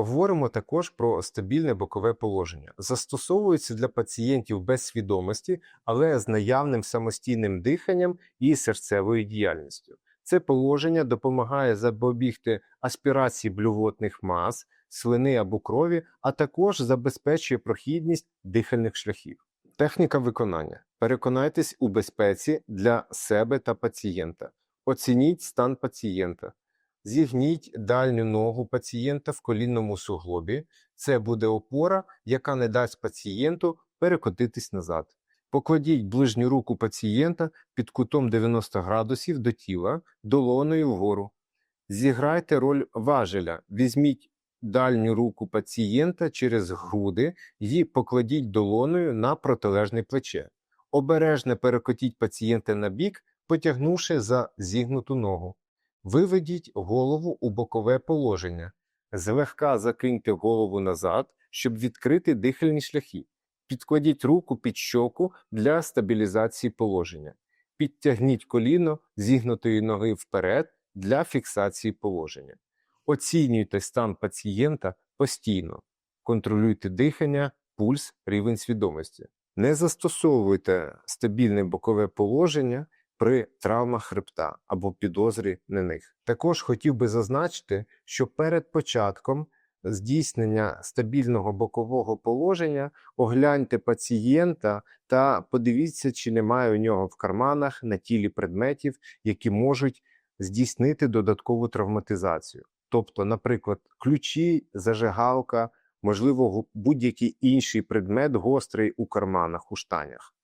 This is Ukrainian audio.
Поговоримо також про стабільне бокове положення. Застосовується для пацієнтів без свідомості, але з наявним самостійним диханням і серцевою діяльністю. Це положення допомагає запобігти аспірації блювотних мас, слини або крові, а також забезпечує прохідність дихальних шляхів. Техніка виконання. Переконайтесь у безпеці для себе та пацієнта. Оцініть стан пацієнта. Зігніть дальню ногу пацієнта в колінному суглобі. Це буде опора, яка не дасть пацієнту перекотитись назад. Покладіть ближню руку пацієнта під кутом 90 градусів до тіла, долоною вгору. Зіграйте роль важеля. Візьміть дальню руку пацієнта через груди і покладіть долоною на протилежне плече. Обережно перекотіть пацієнта на бік, потягнувши за зігнуту ногу. Виведіть голову у бокове положення. Злегка закиньте голову назад, щоб відкрити дихальні шляхи. Підкладіть руку під щоку для стабілізації положення. Підтягніть коліно зігнутої ноги вперед для фіксації положення. Оцінюйте стан пацієнта постійно. Контролюйте дихання, пульс, рівень свідомості. Не застосовуйте стабільне бокове положення при травмах хребта або підозрі на них. Також хотів би зазначити, що перед початком здійснення стабільного бокового положення огляньте пацієнта та подивіться, чи немає у нього в карманах на тілі предметів, які можуть здійснити додаткову травматизацію. Тобто, наприклад, ключі, зажигалка, можливо, будь-який інший предмет гострий у карманах у штанях.